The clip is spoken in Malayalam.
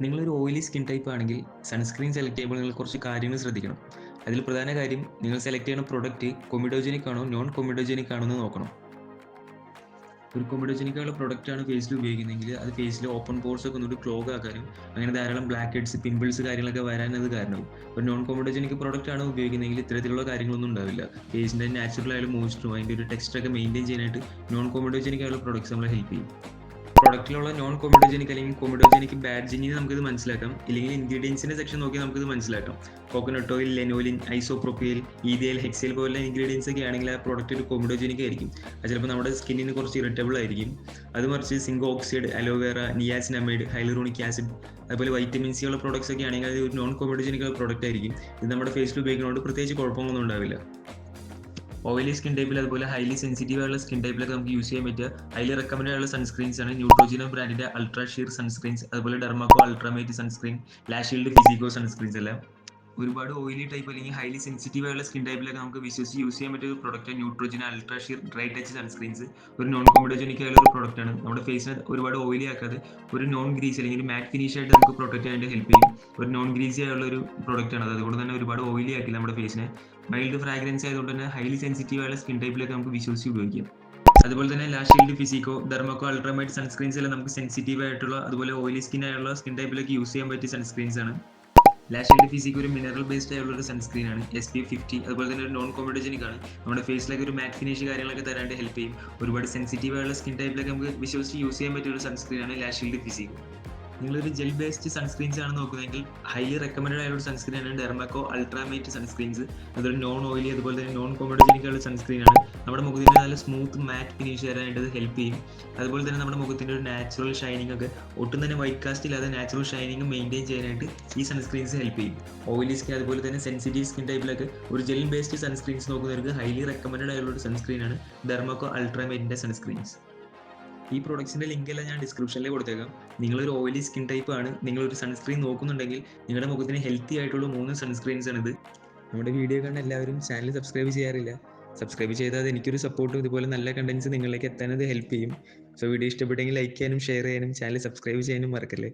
നിങ്ങളൊരു ഓയിലി സ്കിൻ ടൈപ്പ് ആണെങ്കിൽ സൺസ്ക്രീൻ സെലക്ട് ചെയ്യുമ്പോൾ നിങ്ങൾ കുറച്ച് കാര്യങ്ങൾ ശ്രദ്ധിക്കണം. അതിൽ പ്രധാന കാര്യം നിങ്ങൾ സെലക്ട് ചെയ്യുന്ന പ്രൊഡക്റ്റ് കൊമിഡോജനിക് ആണോ നോൺ കൊമിഡോജനിക് ആണോ എന്ന് നോക്കണം. ഒരു കൊമിഡോജനിക് ആയുള്ള പ്രൊഡക്റ്റ് ആണ് ഫേസിൽ ഉപയോഗിക്കുന്നതെങ്കിൽ അത് ഫേസിൽ ഓപ്പൺ പോർസ് ഒക്കെ ഒന്നുകൂടി ക്ലോഗ് ആക്കാനും അങ്ങനെ ധാരാളം ബ്ലാക്ക് ഹെഡ്സ് പിമ്പിൾസ് കാര്യങ്ങളൊക്കെ വരാൻ അത് കാരണവും. ഒരു നോൺ കൊമിഡോജനിക് പ്രൊഡക്റ്റ് ആണ് ഉപയോഗിക്കുന്നതെങ്കിൽ ഇത്തരത്തിലുള്ള കാര്യങ്ങളൊന്നും ഉണ്ടാവില്ല. ഫേസിന്റെ നാച്ചുറൽ ആയാലും മോയിസ്റ്ററും അതിന്റെ ഒരു ടെക്സ്ചർ ഒക്കെ മെയിന്റെയിൻ ചെയ്യാനായിട്ട് നോൺ കൊമിഡോജനിക് ആയുള്ള പ്രൊഡക്ട്സ് നമ്മളെ ഹെൽപ്പ് ചെയ്യും. പ്രൊഡക്റ്റിലുള്ള നോൺ കോമഡോജനിക് അല്ലെങ്കിൽ കൊമിഡോജനിക് ബാഡ്ജിങ്ങിന് നമുക്കിത് മനസ്സിലാക്കാം. ഇല്ലെങ്കിൽ ഇൻഗ്രീഡിയൻസിന്റെ സെക്ഷൻ നോക്കി നമുക്കിത് മനസ്സിലാക്കാം. Coconut oil lanolin isopropyl ethyl hexyl പോലുള്ള ഇൻഗ്രീഡിയൻസ് ഒക്കെ ആണെങ്കിൽ ആ പ്രൊഡക്റ്റ് ഒരു കോമഡോജനിക് ആയിരിക്കും. അത് ചിലപ്പോൾ നമ്മുടെ സ്കിന്നിന് കുറച്ച് ഇറിറ്റബിൾ ആയിരിക്കും. അത് മറിച്ച് zinc oxide aloe vera niacinamide hyaluronic acid അതുപോലെ വൈറ്റമിൻ സി ഉള്ള പ്രോഡക്ട്സ് ഒക്കെ ആണെങ്കിൽ അത് ഒരു നോൺ കോമഡോജനിക് പ്രോഡക്റ്റ് ആയിരിക്കും. ഇത് നമ്മുടെ ഫേസിൽ ഉപയോഗിക്കുന്നതുകൊണ്ട് പ്രത്യേകിച്ച് കുഴപ്പമൊന്നും ഉണ്ടാവില്ല. ഓയിലി സ്കിൻ ടൈപ്പിൽ അതുപോലെ ഹൈലി സെൻസിറ്റീവ് ആയുള്ള സ്കിൻ ടൈപ്പിലൊക്കെ നമുക്ക് യൂസ് ചെയ്യാൻ പറ്റുക. ഹൈലി റെക്കമെൻഡ് ആയുള്ള സൺസ്ക്രീൻസ് ആണ് ന്യൂട്രോജിനോ ബ്രാൻഡിന്റെ അൾട്രാ ഷീർ സൺസ്ക്രീൻസ് അതുപോലെ Dermaco ultramatte sunscreen La Shield physico sunscreens എല്ലാം. ഒരുപാട് ഓയിലി ടൈപ്പ് അല്ലെങ്കിൽ ഹൈലി സെൻസിറ്റീവ് ആയുള്ള സ്കിൻ ടൈപ്പിലൊക്കെ നമുക്ക് വിശ്വസിച്ച് യൂസ് ചെയ്യാൻ പറ്റിയ ഒരു product Neutrogena ultra sheer dry touch sunscreens ഒരു നോൺ കോമഡോജനിക് ആയുള്ള ഒരു പ്രൊഡക്റ്റ് ആണ്. നമ്മുടെ ഫേസിനെ ഒരുപാട് ഓയിലി ആക്കാതെ ഒരു നോൺ ഗ്രീസ് അല്ലെങ്കിൽ മാറ്റ് ഫിനിഷ് ആയിട്ട് നമുക്ക് പ്രൊട്ടക്റ്റ് ചെയ്യാനായിട്ട് ഹെൽപ്പ് ചെയ്യും. ഒരു നോൺ ഗ്രീസി ആയുള്ള ഒരു പ്രൊഡക്റ്റ് ആണ് അത്. അതുകൊണ്ട് തന്നെ ഒരുപാട് ഓയിലി ആക്കില്ല നമ്മുടെ ഫേസിനെ മൈൽഡ് ഫ്രാഗ്രൻസ് ആയതുകൊണ്ട് തന്നെ ഹൈലി സെൻസിറ്റീവ് ആയുള്ള സ്കിൻ ടൈപ്പിലൊക്കെ നമുക്ക് വിശ്വസിച്ച് ഉപയോഗിക്കാം. അതുപോലെ തന്നെ ലാഷീൽഡ് ഫിസിക്കോ ഡെർമക്കോ അൾട്രാമൈറ്റ് സൺസ്ക്രീൻസ് എല്ലാം നമുക്ക് സെൻസിറ്റീവ് ആയിട്ടുള്ള അതുപോലെ ഓയിലി സ്കിൻ ആയുള്ള സ്കിൻ ടൈപ്പിലൊക്കെ യൂസ് ചെയ്യാൻ പറ്റിയ സൺസ്ക്രീൻസ് ആണ്. ലാഷീൽഡ് ഫിസിക്ക് ഒരു മിനറൽ ബേസ്ഡ് ആയുള്ള ഒരു സൺസ്ക്രീൻ ആണ്. എസ് പി ഫിഫ്റ്റി അതുപോലെ തന്നെ ഒരു നോൺ കോമിഡോജനിക് ആണ്. നമ്മുടെ ഫേസിലേക്ക് ഒരു മാറ്റ് ഫിനിഷ് കാര്യങ്ങളൊക്കെ തരാണ്ട് ഹെൽപ്പ് ചെയ്യും. ഒരുപാട് സെൻസിറ്റീവ് ആയുള്ള സ്കിൻ ടൈപ്പിലൊക്കെ നമുക്ക് വിശ്വസിച്ച് യൂസ് ചെയ്യാൻ പറ്റിയ ഒരു സൺസ്ക്രീൻ ആണ് ലാഷീൽഡ് ഫിസിക്കോ നിങ്ങളൊരു ജെൽ ബേസ്ഡ് സൺസ്ക്രീൻസ് ആണ് നോക്കുന്നതെങ്കിൽ ഹൈലി റെക്കമെൻഡ് ആയ ഒരു സൺസ്ക്രീൻ ആണ് ഡെർമാക്കോ അൾട്രാമേറ്റ് സൺസ്ക്രീൻസ് അതൊരു നോൺ ഓയിലി അതുപോലെ തന്നെ നോൺ കോമഡോജനിക് ഉള്ള സൺസ്ക്രീൻ ആണ്. നമ്മുടെ മുഖത്തിന് നല്ല സ്മൂത്ത് മാറ്റ് ഫിനിഷ് തരാനായിട്ട് അത് ഹെൽപ്പ് ചെയ്യും. അതുപോലെ തന്നെ നമ്മുടെ മുഖത്തിന്റെ ഒരു നാച്ചുറൽ ഷൈനിങ് ഒക്കെ. ഒട്ടും തന്നെ വൈറ്റ് കാസ്റ്റ് ഇല്ലാതെ നാച്ചുറൽ ഷൈനിങ് മെയിന്റെയിൻ ചെയ്യാനായിട്ട് ഈ സൺസ്ക്രീൻസ് ഹെൽപ്പ് ചെയ്യും. ഓയിലി സ്കിൻ അതുപോലെ തന്നെ സെൻസിറ്റീവ് സ്കിൻ ടൈപ്പിലൊക്കെ ഒരു ജെൽ ബേസ്ഡ് സൺസ്ക്രീൻസ് നോക്കുന്നവർക്ക് ഹൈലി റെക്കമെൻഡ് ആയുള്ള ഒരു സൺസ്ക്രീൻ ആണ് ഡെർമാക്കോ അൾട്രാമേറ്റിന്റെ സൺസ്ക്രീൻസ് ഈ പ്രൊഡക്ട്സിന്റെ ലിങ്ക് എല്ലാം ഞാൻ ഡിസ്ക്രിപ്ഷനിൽ കൊടുത്തേക്കാം. നിങ്ങളൊരു ഓയിലി സ്കിൻ ടൈപ്പ് ആണ്. നിങ്ങൾ ഒരു സൺസ്ക്രീൻ നോക്കുന്നുണ്ടെങ്കിൽ നിങ്ങളുടെ മുഖത്തിന് ഹെൽത്തി ആയിട്ടുള്ള മൂന്ന് സൺസ്ക്രീൻസ് ആണിത്. നമ്മുടെ വീഡിയോ കണ്ട എല്ലാവരും ചാനൽ സബ്സ്ക്രൈബ് ചെയ്യാറില്ല. സബ്സ്ക്രൈബ് ചെയ്താൽ എനിക്കൊരു സപ്പോർട്ടും ഇതുപോലെ നല്ല കണ്ടന്റ്സ് നിങ്ങളിലേക്ക് എത്താനത് ഹെൽപ്പ് ചെയ്യും. സോ വീഡിയോ ഇഷ്ടപ്പെട്ടെങ്കിൽ ലൈക്ക് ചെയ്യാനും ഷെയർ ചെയ്യാനും ചാനൽ സബ്സ്ക്രൈബ് ചെയ്യാനും മറക്കല്ലേ?